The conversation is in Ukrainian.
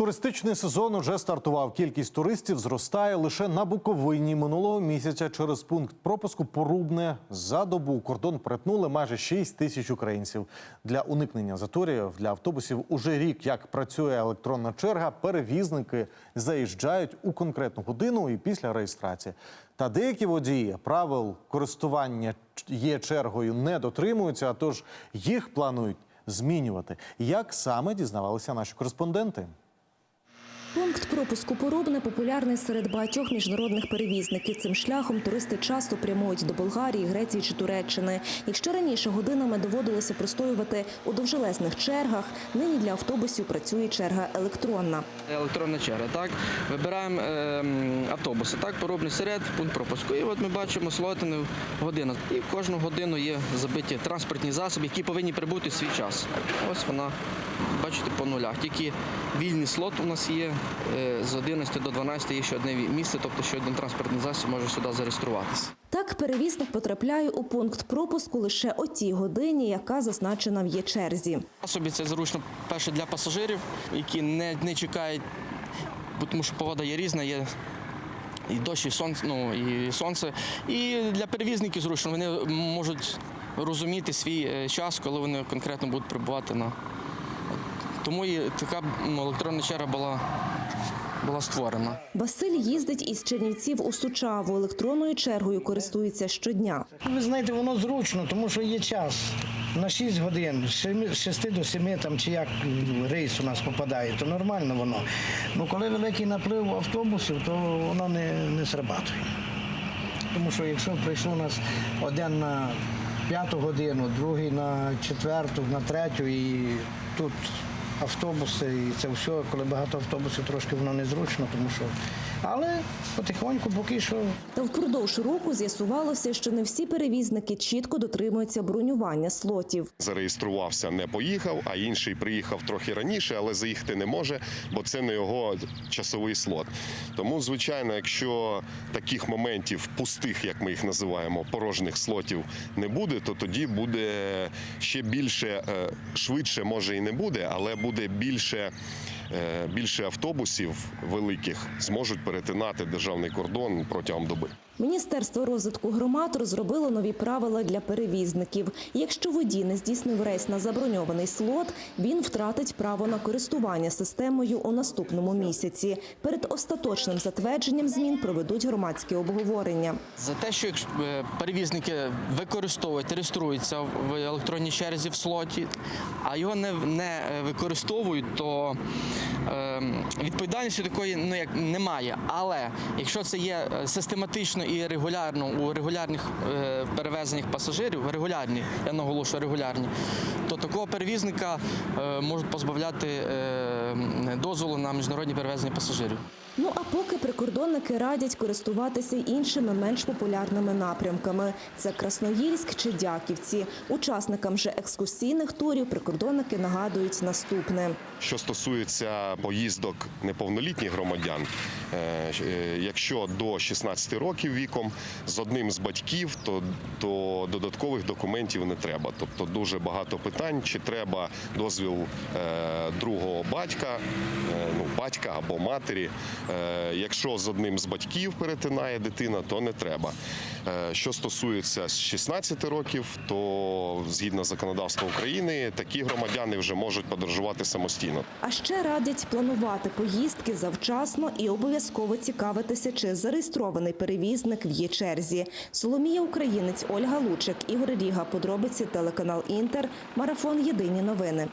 Туристичний сезон уже стартував. Кількість туристів зростає лише на Буковині. Минулого місяця через пункт пропуску Порубне за добу кордон перетнули майже 6 тисяч українців. Для уникнення заторів для автобусів уже рік як працює електронна черга. Перевізники заїжджають у конкретну годину і після реєстрації. Та деякі водії правил користування є чергою не дотримуються, а тож їх планують змінювати. Як саме дізнавалися наші кореспонденти? Пункт пропуску Порубне популярний серед багатьох міжнародних перевізників. Цим шляхом туристи часто прямують до Болгарії, Греції чи Туреччини. Якщо раніше годинами доводилося простоювати у довжелезних чергах, нині для автобусів працює черга електронна. Електронна черга, так. Вибираємо ем, автобуси, так, поробний серед, пункт пропуску. І от ми бачимо слотину годину. І в кожну годину є забиті транспортні засоби, які повинні прибути в свій час. Ось вона, бачите, по нулях. Тільки вільний слот у нас є з 11 до 12 є ще одне місце, тобто ще один транспортний засіб може сюди зареєструватися. Так, перевізник потрапляє у пункт пропуску лише о тій годині, яка зазначена в є черзі. Собі це зручно перше для пасажирів, які не, не чекають, тому що погода є різна, є і дощ, і сонце, ну, і сонце. І для перевізників зручно, вони можуть розуміти свій е, час, коли вони конкретно будуть прибувати на. Тому і така ну, електронна черга була, була створена. Василь їздить із Чернівців у Сучаву. Електронною чергою користується щодня. Ви знаєте, воно зручно, тому що є час. На 6 годин, з 6 до 7 там, чи як рейс у нас попадає, то нормально воно. Ну коли великий наплив автобусів, то воно не, не срабатує. Тому що якщо прийшло у нас один на п'яту годину, другий на четверту, на третю, і тут автобуси, і це все, коли багато автобусів, трошки воно незручно, тому що. Але потихоньку, поки що Та впродовж року з'ясувалося, що не всі перевізники чітко дотримуються бронювання слотів. зареєструвався, не поїхав, а інший приїхав трохи раніше, але заїхати не може, бо це не його часовий слот. Тому, звичайно, якщо таких моментів пустих, як ми їх називаємо, порожніх слотів не буде, то тоді буде ще більше, е, швидше може і не буде, але буде більше. Е, Більше автобусів великих зможуть перетинати державний кордон протягом доби. Міністерство розвитку громад розробило нові правила для перевізників. Якщо водій не здійснив рейс на заброньований слот, він втратить право на користування системою у наступному місяці. Перед остаточним затвердженням змін проведуть громадське обговорення. За те, що е, перевізники використовують, реєструються в електронній черзі в слоті, а його не, е, використовують, то е, відповідальності такої ну, як, немає. Але якщо це є систематично і регулярно у регулярних е, перевезеннях пасажирів, регулярні, я наголошую, регулярні, то такого перевізника е, можуть позбавляти е, дозволу на міжнародні перевезення пасажирів. Ну а поки прикордонники радять користуватися іншими менш популярними напрямками. Це Красноїльськ чи Дяківці. Учасникам же екскурсійних турів прикордонники нагадують наступне. Що стосується поїздок неповнолітніх громадян, якщо до 16 років віком з одним з батьків, то, то додаткових документів не треба. Тобто дуже багато питань, чи треба дозвіл е, другого батька, е, ну, батька або матері. Е, Якщо з одним з батьків перетинає дитина, то не треба. Е, Що стосується з 16 років, то згідно законодавства України такі громадяни вже можуть подорожувати самостійно. А ще радять планувати поїздки завчасно і обов'язково цікавитися, чи зареєстрований перевізник в її черзі. Соломія Українець, Ольга Лучик, Ігор Ріга. Подробиці телеканал Інтер. Марафон Єдині новини.